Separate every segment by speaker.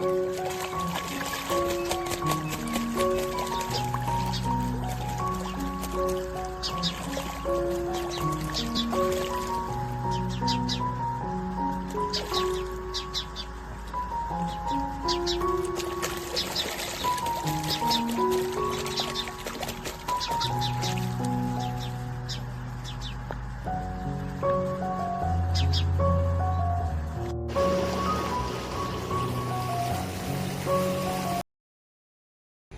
Speaker 1: next one.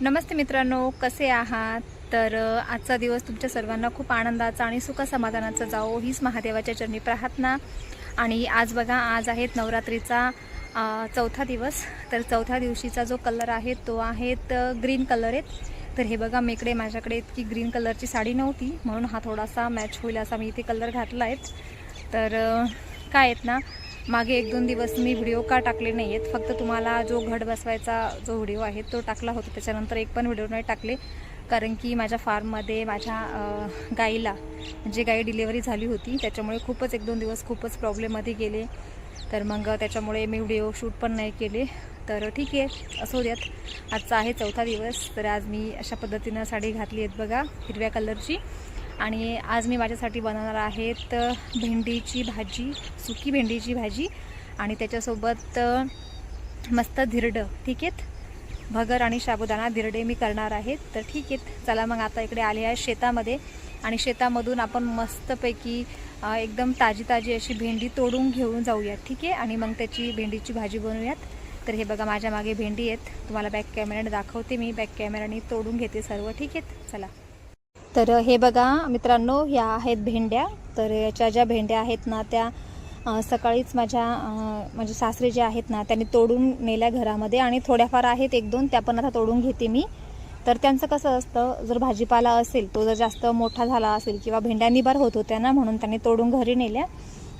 Speaker 1: नमस्ते मित्रांनो कसे आहात? तर आजचा दिवस तुमच्या सर्वांना खूप आनंदाचा आणि सुखसमाधानाचा जाओ हीच महादेवाच्या चरणी प्रार्थना. आणि आज बघा आज आहेत नवरात्रीचा चौथा दिवस. तर चौथ्या दिवशीचा जो कलर आहे तो आहेत ग्रीन कलर आहेत तर हे बघा मी इकडे माझ्याकडे इतकी ग्रीन कलरची साडी नव्हती म्हणून हा थोडासा मॅच होईल असा मी इथे कलर घातला आहे तर काय आहेत ना मागे एक दोन दिवस मी व्हिडिओ का टाकले नाही आहेत फक्त तुम्हाला जो घड बसवायचा जो व्हिडिओ आहे तो टाकला होता. त्याच्यानंतर एक पण व्हिडिओ नाही टाकले कारण की माझ्या फार्ममध्ये माझ्या गाईला म्हणजे गाई डिलेवरी झाली होती त्याच्यामुळे खूपच एक दोन दिवस खूपच प्रॉब्लेममध्ये गेले. तर मग त्याच्यामुळे मी व्हिडिओ शूट पण नाही केले. तर ठीक आहे असो द्यात. आजचा आहे चौथा दिवस तर आज मी अशा पद्धतीनं साडी घातली आहेत बघा हिरव्या कलरची आणि आज मी माझ्यासाठी बनवणार आहेत भेंडीची भाजी सुकी भेंडीची भाजी. आणि त्याच्यासोबत मस्त धिरडं ठीक आहेत? भगर आणि साबुदाणा धिरडे मी करणार आहेत तर ठीक आहेत चला मग आता इकडे आले आहे शेतामध्ये. आणि शेतामधून आपण मस्तपैकी एकदम ताजी ताजी अशी भेंडी तोडून घेऊन जाऊयात ठीक आहे? आणि मग त्याची भेंडीची भाजी बनवूयात. तर हे बघा माझ्या मागे भेंडी आहेत. तुम्हाला बॅक कॅमेऱ्याने दाखवते मी. बॅक कॅमेऱ्याने तोडून घेते सर्व ठीक आहेत? चला. तर हे बघा मित्रांनो ह्या आहेत भेंड्या. तर याच्या ज्या भेंड्या आहेत ना त्या सकाळीच माझ्या माझे सासरे जे आहेत ना त्यांनी तोडून नेल्या घरामध्ये आणि थोड्याफार आहेत एक दोन त्या पण आता तोडून घेते मी. तर त्यांचं कसं असतं जर भाजीपाला असेल तो जर जास्त मोठा झाला असेल किंवा भेंड्या निबार होत होत्या ना म्हणून त्यांनी तोडून घरी नेल्या.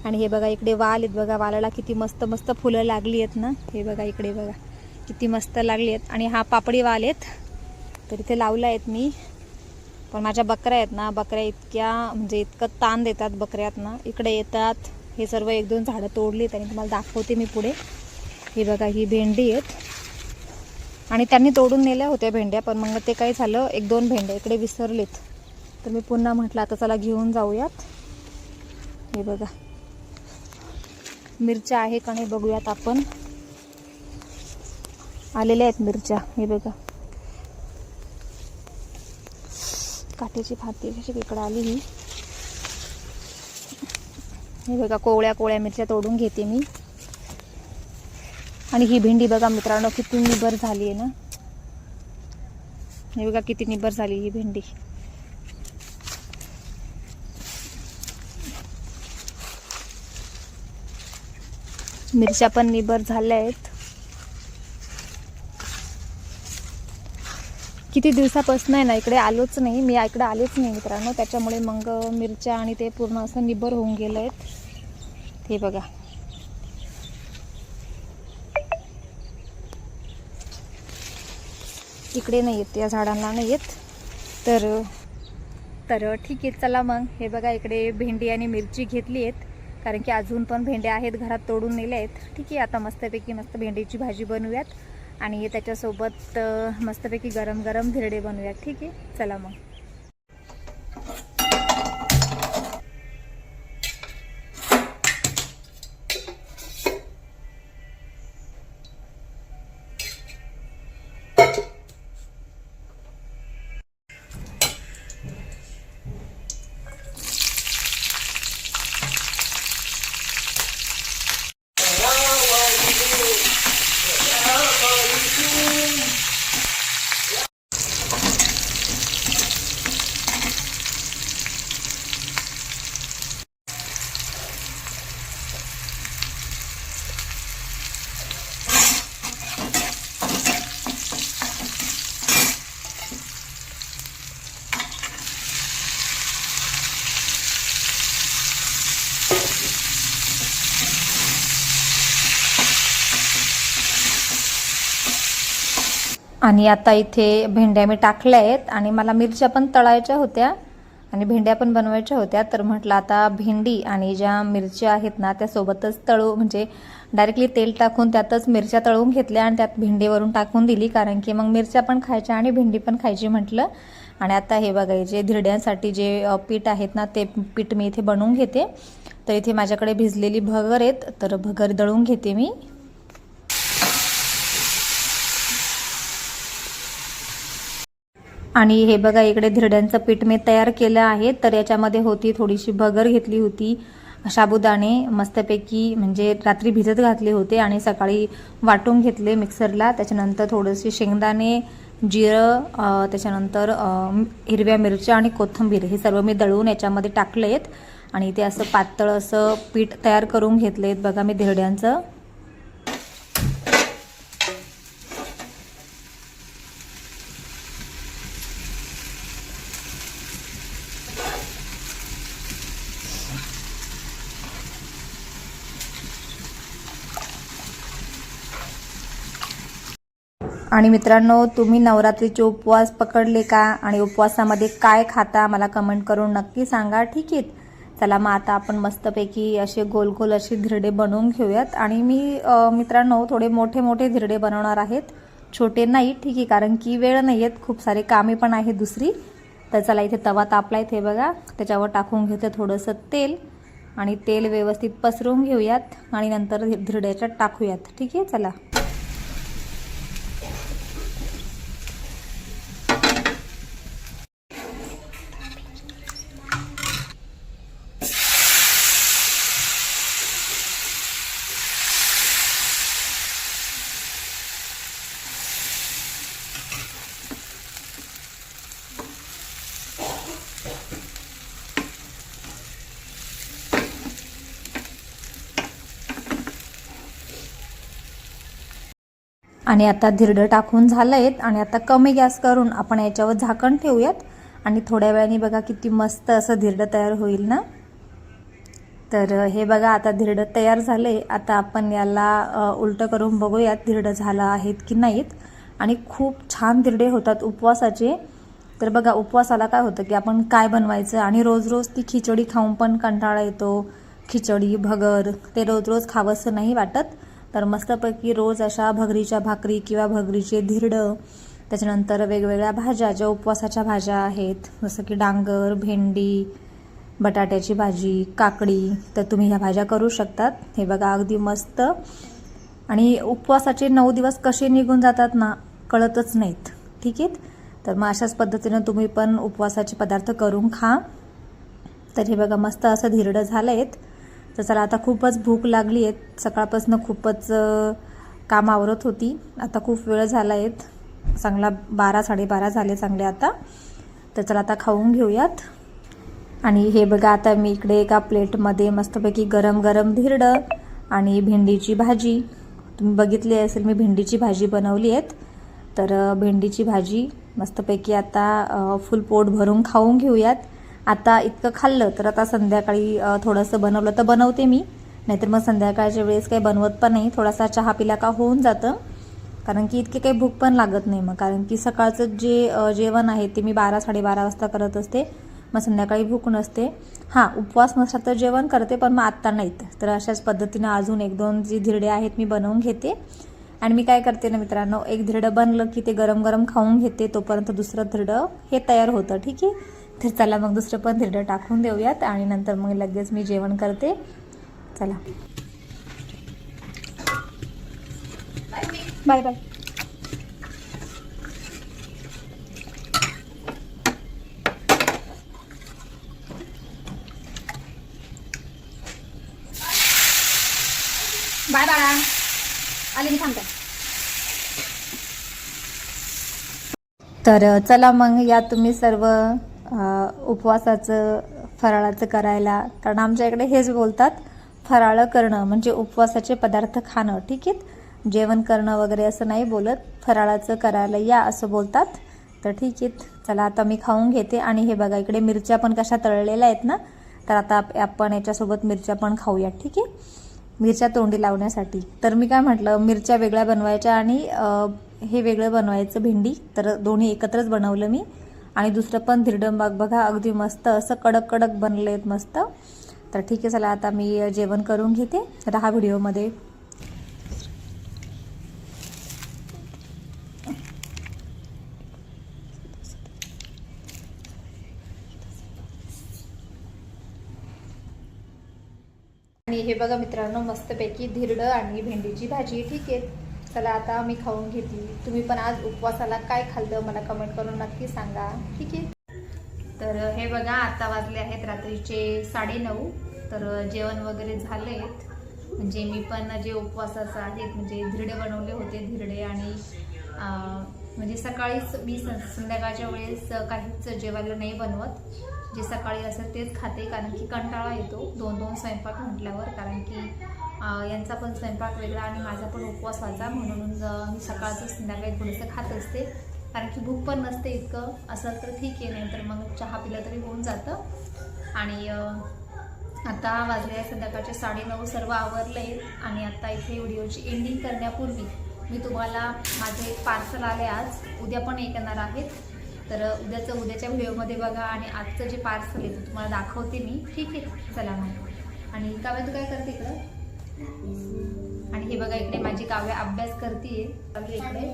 Speaker 1: आणि हे बघा इकडे वाल आहेत बघा वालाला किती मस्त मस्त फुलं लागली आहेत ना. हे बघा इकडे बघा किती मस्त लागली आहेत. आणि हा पापडी वाल आहेत. तर इथे लावला आहेत मी. पण माझ्या बकऱ्या आहेत ना बकऱ्या इतक्या म्हणजे इतकं ताण देतात बकऱ्यात ना इकडे येतात. हे सर्व एक दोन झाडं तोडलीत आणि तुम्हाला दाखवते मी पुढे. ही बघा ही भेंडी आहेत. आणि त्यांनी तोडून नेल्या होत्या भेंड्या पण मग ते काय झालं एक दोन भेंड्या इकडे विसरलेत. तर मी पुन्हा म्हटलं आता चला घेऊन जाऊयात. हे बघा. मिरच्या आहे का नाही बघूयात आपण. आलेल्या आहेत मिरच्या हे बघा. काठीची भाती कशी इकडं आली ही हे बघा कोवळ्या कोवळ्या मिरच्या तोडून घेते मी. आणि ही भेंडी बघा मित्रांनो किती निबर झाली आहे ना. हे बघा किती निबर झाली ही भेंडी. मिरच्या पण निबर झाल्या आहेत. किती दिवसापासून आहे ना इकडे आलोच नाही. मी इकडे आलेच नाही मित्रांनो. त्याच्यामुळे मग मिरच्या आणि ते पूर्ण असं निबर होऊन गेलं आहेत. हे बघा. इकडे नाही येत या झाडांना नाही येत. तर तर ठीक आहे चला मग. हे बघा इकडे भेंडी आणि मिरची घेतली आहेत. कारण की अजून पण भेंड्या आहेत घरात तोडून नेल्या आहेत. ठीक आहे आता मस्तपैकी मस्त भेंडीची भाजी बनवूयात. आणि त्याच्यासोबत मस्तपैकी गरम गरम धिरडे बनवूयात ठीक आहे? चला मग. आणि आता इथे भेंड्या मी टाकल्या आहेत आणि मला मिरच्या पण तळायच्या होत्या आणि भेंड्या पण बनवायच्या होत्या. तर म्हटलं आता भेंडी आणि ज्या मिरच्या आहेत ना त्यासोबतच तळू म्हणजे डायरेक्टली तेल टाकून त्यातच मिरच्या तळून घेतल्या आणि त्यात भेंडीवरून टाकून दिली. कारण की मग मिरच्या पण खायच्या आणि भेंडी पण खायची म्हटलं. आणि आता हे बघायचे धिरड्यांसाठी जे पीठ आहेत ना ते पीठ मी इथे बनवून घेते. तर इथे माझ्याकडे भिजलेली भगर आहेत. तर भगर दळून घेते मी. आणि हे बघा इकडे धिरड्यांचं पीठ मी तयार केलं आहे. तर याच्यामध्ये होती थोडीशी भगर घेतली होती. साबुदाणे मस्तपैकी म्हणजे रात्री भिजत घातले होते आणि सकाळी वाटून घेतले मिक्सरला. त्याच्यानंतर थोडेसे शेंगदाणे जिरं त्याच्यानंतर हिरव्या मिरच्या आणि कोथिंबीर हे सर्व मी दळून याच्यामध्ये टाकले आहेत आणि ते असं पातळ असं पीठ तयार करून घेतले आहेत बघा मी धिरड्यांचं. आणि मित्रांनो तुम्ही नवरात्रीचे उपवास पकडले का आणि उपवासामध्ये काय खाता मला कमेंट करून नक्की सांगा ठीक आहे? चला मग आता आपण मस्तपैकी असे गोल गोल असे धिरडे बनवून घेऊयात. आणि मी मित्रांनो थोडे मोठे मोठे धिरडे बनवणार आहेत. छोटे नाही ठीक आहे कारण की वेळ नाही आहेत खूप सारे कामे पण आहेत दुसरी. तर चला इथे तवा तापला इथे बघा. त्याच्यावर टाकून घेते थोडंसं तेल. आणि तेल व्यवस्थित पसरून घेऊयात. आणि नंतर धिरड्याच्यात टाकूयात. ठीक आहे चला. आणि आता धिरडं टाकून झालं आहेत आणि आता कमी गॅस करून आपण याच्यावर झाकण ठेवूयात. आणि थोड्या वेळाने बघा किती मस्त असं धिरडं तयार होईल ना? तर हे बघा आता धिरडं तयार झाले आता आपण याला उलटं करून बघूयात धिरडं झालं आहेत की नाहीत. आणि खूप छान धिरडे होतात उपवासाचे. तर बघा उपवासाला काय होतं की आपण काय बनवायचं? आणि रोज रोज ती खिचडी खाऊन पण कंटाळा येतो. खिचडी भगर ते रोज रोज खावंसं नाही वाटत. तर मस्तपैकी रोज अशा भगरीच्या भाकरी किंवा भगरीचे धिरडं त्याच्यानंतर वेगवेगळ्या भाज्या ज्या उपवासाच्या भाज्या आहेत जसं की डांगर भेंडी बटाट्याची भाजी काकडी तर तुम्ही ह्या भाज्या करू शकतात. हे बघा अगदी मस्त. आणि उपवासाचे नऊ दिवस कसे निघून जातात ना कळतच नाहीत. ठीक आहेत तर मग अशाच पद्धतीनं तुम्ही पण उपवासाचे पदार्थ करून खा. तर हे बघा मस्त असं धिरडं झालं आहेत तर चला आता खूपच भूक लागली आहेत सकाळपासून खूपच काम आवरत होती. आता खूप वेळ झाला आहेत चांगला बारा साडेबारा झाले चांगले आता. तर चला आता खाऊन घेऊयात. आणि हे बघा आता मी इकडे एका प्लेटमध्ये मस्तपैकी गरम गरम धिरडं आणि भेंडीची भाजी. तुम्ही बघितली असेल मी भेंडीची भाजी बनवली आहेत. तर भेंडीची भाजी मस्तपैकी आता फुल पोट भरून खाऊन घेऊयात. आता इतकं खाल्लं तर आता संध्याकाळी थोडंसं बनवलं तर बनवते मी. नाहीतर मग संध्याकाळच्या वेळेस काही बनवत पण नाही. थोडासा चहा पिला का होऊन जातं. कारण की इतके काही भूक पण लागत नाही मग. कारण की सकाळचं जे जेवण आहे ते मी बारा साडेबारा वाजता करत असते. मग संध्याकाळी भूक नसते. हां उपवास नसला तर जेवण करते पण मग आत्ता नाहीत. तर अशाच पद्धतीनं अजून एक दोन जी धिरडे आहेत मी बनवून घेते. आणि मी काय करते ना मित्रांनो एक धिरडं बनलं की ते गरम गरम खाऊन घेते. तोपर्यंत दुसरं धिरडं हे तयार होतं. ठीक आहे? तर चला मग दुसरं पण धिरडं टाकून देऊयात आणि नंतर मग लगेच मी जेवण करते. चला. बाय बाय बाय बाळा आले मी थांबते. तर चला मग या तुम्ही सर्व उपवासाचं फराळाचं करायला. कारण आमच्या इकडे हेच बोलतात फराळं करणं म्हणजे उपवासाचे पदार्थ खाणं ठीक आहे? जेवण करणं वगैरे असं नाही बोलत फराळाचं करायला या असं बोलतात. तर ठीक आहे चला आता मी खाऊन घेते. आणि हे बघा इकडे मिरच्या पण कशा तळलेल्या आहेत ना तर आता आपण याच्यासोबत मिरच्या पण खाऊया ठीक आहे? मिरच्या तोंडी लावण्यासाठी. तर मी काय म्हटलं मिरच्या वेगळ्या बनवायच्या आणि हे वेगळं बनवायचं भेंडी. तर दोन्ही एकत्रच बनवलं मी. आणि दुसरं पण धिरडं बाग बघा अगदी मस्त असं कडक कडक बनले आहेत मस्त. तर ठीक आहे चला आता मी जेवण करून घेते. राहा व्हिडिओमध्ये आणि हे बघा मित्रांनो मस्तपैकी धिरडं आणि भेंडीची भाजी. ठीक आहे. चला आता मी खाऊन घेतली तुम्ही पण आज उपवासाला काय खाल्लं मला कमेंट करून नक्की सांगा. ठीक आहे? तर हे बघा आता वाजले आहेत रात्रीचे साडेनऊ. तर जेवण वगैरे झाले म्हणजे मी पण जे उपवासाचं आहेत म्हणजे धिरडे बनवले होते धिरडे आणि म्हणजे सकाळीच मी सं- संध्याकाळच्या वेळेस काहीच जेवायला नाही बनवत. जे सकाळी असेल तेच खाते कारण की कंटाळा येतो. दोन दोन स्वयंपाक म्हटल्यावर कारण की यांचा पण स्वयंपाक वेगळा आणि माझा पण उपवास व्हायचा म्हणून मी सकाळचं संध्याकाळी थोडंसं खात असते. कारण की भूक पण नसते इतकं. असं तर ठीक आहे नाही तर मग चहा पिला तरी होऊन जातं. आणि आता वाजले आहे संध्याकाळचे साडेनऊ सर्व आवरले. आहेत आणि आता इथे व्हिडिओची एंडिंग करण्यापूर्वी मी तुम्हाला माझे एक पार्सल आले आज. उद्या पण एक येणार आहेत. तर उद्याचं उद्याच्या व्हिडिओमध्ये बघा. आणि आजचं जे पार्सल आहे ते तुम्हाला दाखवते मी. ठीक आहे? चला मग. आणि काव्या तू काय करते इकडं? आणि हे बघा इकडे माझी काव्य अभ्यास करते आहे इकडे.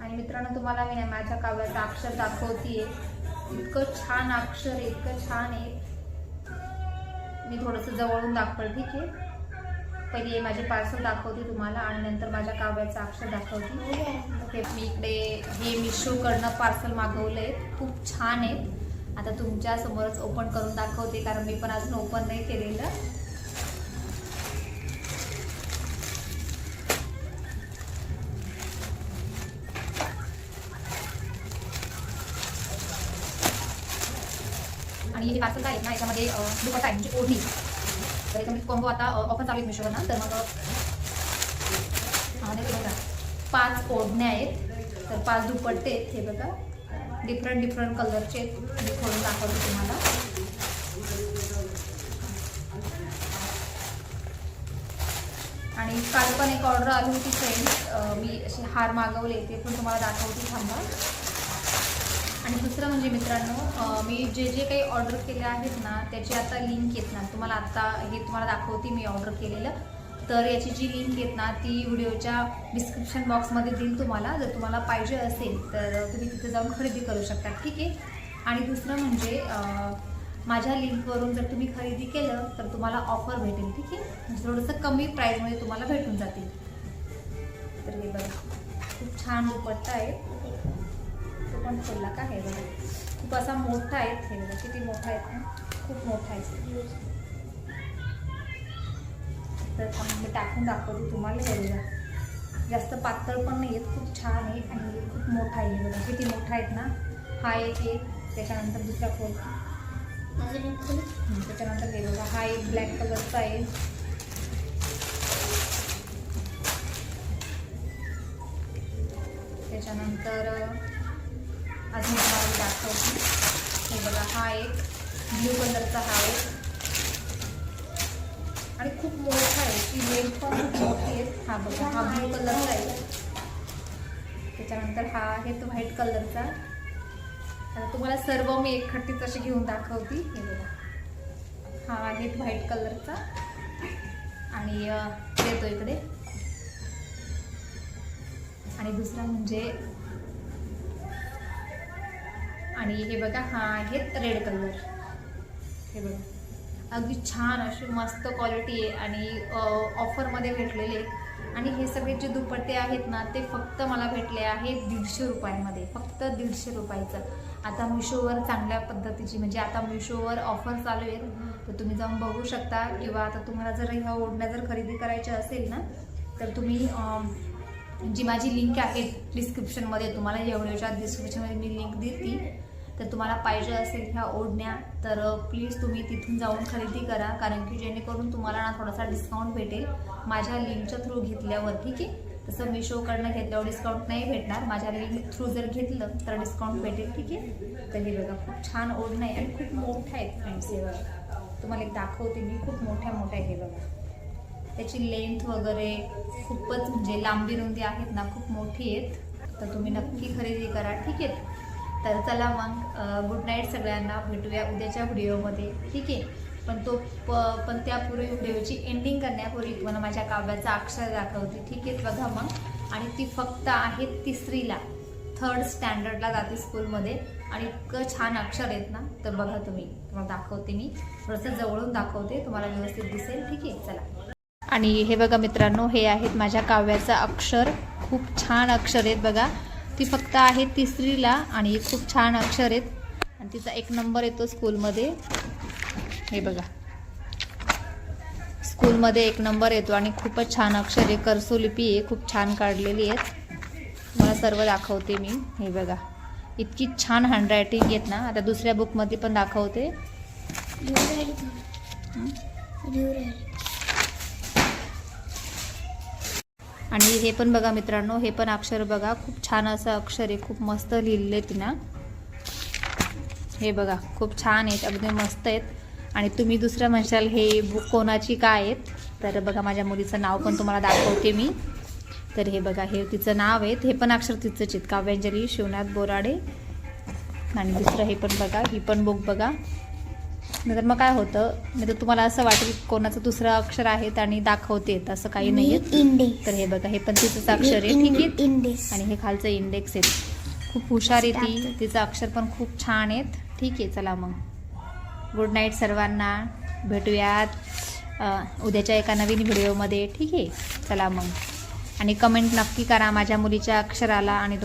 Speaker 1: आणि मित्रांनो तुम्हाला मी ना माझ्या काव्याचं अक्षर दाखवतीये. इतकं छान अक्षर आहे इतकं छान आहे. मी थोडंसं जवळून दाखवलं ठीक आहे? पहिले माझे पार्सल दाखवते तुम्हाला आणि नंतर माझ्या काव्याचं अक्षर दाखवते. हे मी इकडे हे मिशोकडनं पार्सल मागवलं आहे खूप छान आहेत आता तुमच्या समोरच ओपन करून दाखवते कारण मी पण अजून ओपन नाही केलेलं. आणि हे पार्सल आहे ना याच्यामध्ये अं, आहे म्हणजे ओढणी. तर याच्यामध्ये कॉम्बो आता ऑफर चालू आहे मिशोवर ना तर मग पाच ओढण्या आहेत. तर पाच दुपट्टे आहेत हे बघा. डिफरंट डिफरंट कलरचे आहेत मी खोलून दाखवते तुम्हाला. आणि काल पण एक ऑर्डर आली होती फ्रेंड्स मी असे हार मागवले ते पण तुम्हाला दाखवते थांबा. आणि दुसरं म्हणजे मित्रांनो मी जे जे काही ऑर्डर केले आहेत ना त्याची आता लिंक येत ना तुम्हाला आता हे तुम्हाला दाखवते मी ऑर्डर केलेलं. तर याची जी लिंक येत ना ती व्हिडिओच्या डिस्क्रिप्शन बॉक्समध्ये देईल तुम्हाला. जर तुम्हाला पाहिजे असेल तर तुम्ही तिथे जाऊन खरेदी करू शकता. ठीक आहे? आणि दुसरं म्हणजे माझ्या लिंकवरून जर तुम्ही खरेदी केलं तर तुम्हाला ऑफर भेटेल. ठीक आहे? म्हणजे थोडंसं कमी प्राईजमध्ये तुम्हाला भेटून जातील. तर हे बघा. खूप छान दुपट्टा आहे. तो पण खोलला का? हे बघा. खूप असा मोठा आहे. हे बघा किती मोठा आहे. खूप मोठा आहे. तर थांब मी टाकून दाखवते तुम्हाला हे बघा जास्त पातळ पण नाही आहेत खूप छान आहे आणि खूप मोठा आहे. बघा किती मोठा आहेत ना? हा एक आहे त्याच्यानंतर दुसरा खोल. त्याच्यानंतर हे बघा हा एक ब्लॅक कलरचा आहे. त्याच्यानंतर अजून तुम्हाला दाखवते. हे बघा हा एक ब्ल्यू कलरचा हा एक. आणि खूप मोठा आहे ती पण मोठी आहे हा बघा हा ब्ल्यू कलरचा आहे. त्याच्यानंतर हा आहे तो व्हाईट कलरचा आता तुम्हाला सर्व मी एकखट्टीच अशी घेऊन दाखवते. हे बघा. हा आहे व्हाईट कलरचा आणि येतो देतो इकडे. आणि दुसरा म्हणजे आणि हे बघा हा आहे रेड कलर हे बघा. अगदी छान अशी मस्त क्वालिटी आहे आणि ऑफरमध्ये भेटलेले आणि हे सगळे जे दुपट्टे आहेत ना ते फक्त मला भेटले आहेत दीडशे रुपयामध्ये फक्त दीडशे रुपयाचं. आता मिशोवर चांगल्या पद्धतीची म्हणजे आता मिशोवर ऑफर चालू आहेत. तर तुम्ही जाऊन बघू शकता. किंवा आता तुम्हाला जर ह्या ओढण्या जर खरेदी करायच्या असेल ना तर तुम्ही जी माझी लिंक आहे डिस्क्रिप्शनमध्ये तुम्हाला एवढ्याच्या डिस्क्रिप्शनमध्ये मी लिंक देते. तर तुम्हाला पाहिजे असेल ह्या ओढण्या तर प्लीज तुम्ही तिथून जाऊन खरेदी करा. कारण की जेणेकरून तुम्हाला ना थोडासा डिस्काउंट भेटेल. माझ्या लिंकच्या थ्रू घेतल्यावर ठीक आहे? तसं मिशोकडनं घेतल्यावर डिस्काउंट नाही भेटणार. माझ्या लिंक थ्रू जर घेतलं तर डिस्काउंट भेटेल ठीक आहे? तर हे बघा खूप छान ओढणं आहे आणि खूप मोठ्या आहेत फ्रेंड्स हे बघा. तुम्हाला एक दाखवते मी खूप मोठ्या मोठ्या आहे हे बघा. त्याची लेंथ वगैरे खूपच म्हणजे लांबी रुंदी आहेत ना खूप मोठी आहेत. तर तुम्ही नक्की खरेदी करा ठीक आहे? तर चला मग गुड नाईट सगळ्यांना. भेटूया उद्याच्या व्हिडिओमध्ये. ठीक आहे? पण तो प पण त्यापूर्वी व्हिडिओची एंडिंग करण्यापूर्वी तुम्हाला माझ्या काव्याचा अक्षर दाखवते. ठीक आहे? बघा मग. आणि ती फक्त आहे तिसरीला. थर्ड स्टँडर्डला जाते स्कूलमध्ये आणि इतकं छान अक्षर आहेत ना? तर बघा तुम्ही. तुम्हाला दाखवते मी. थोडंसं जवळून दाखवते. तुम्हाला व्यवस्थित दिसेल. ठीक आहे? चला. आणि हे बघा मित्रांनो हे आहेत माझ्या काव्याचं अक्षर. खूप छान अक्षर आहेत बघा. ती फक्त आहे तिसरीला आणि खूप छान अक्षर आहेत. आणि तिचा एक नंबर येतो स्कूलमध्ये. हे बघा. स्कूलमध्ये एक नंबर येतो आणि खूपच छान अक्षर आहे. कर्सोलिपी आहे. खूप छान काढलेली आहेत. मला सर्व दाखवते मी. हे बघा. इतकी छान हँडरायटिंग आहेत ना. आता दुसऱ्या बुकमध्ये पण दाखवते. आणि हे पण बघा मित्रांनो हे पण अक्षर बघा. खूप छान असं अक्षर आहे. खूप मस्त लिहिलेलं आहे तिनं. हे बघा खूप छान आहेत. अगदी मस्त आहेत. आणि तुम्ही दुसरं म्हणशाल हे बुक कोणाची काय आहेत? तर बघा माझ्या मुलीचं नाव पण तुम्हाला दाखवते मी. तर हे बघा हे तिचं नाव आहे हे पण अक्षर तिचंच आहेत. काव्यांजली शिवनाथ बोराडे आणि दुसरं हे पण बघा ही पण बुक बघा. नंतर मग काय होतं? नाही तर तुम्हाला असं वाटेल की कोणाचं दुसरं अक्षर आहेत आणि दाखवते असं काही नाही तर हे बघा हे पण तिचंच अक्षर आहे ठीक आहे? आणि हे खालचं इंडेक्स आहे. खूप हुशार आहे ती. तिचं अक्षर पण खूप छान आहेत. ठीक आहे चला मग. गुड नाईट सर्वांना. भेटूयात उद्याच्या एका नवीन व्हिडिओमध्ये. ठीक आहे चला मग. आणि कमेंट नक्की करा माझ्या मुलीच्या अक्षराला आणि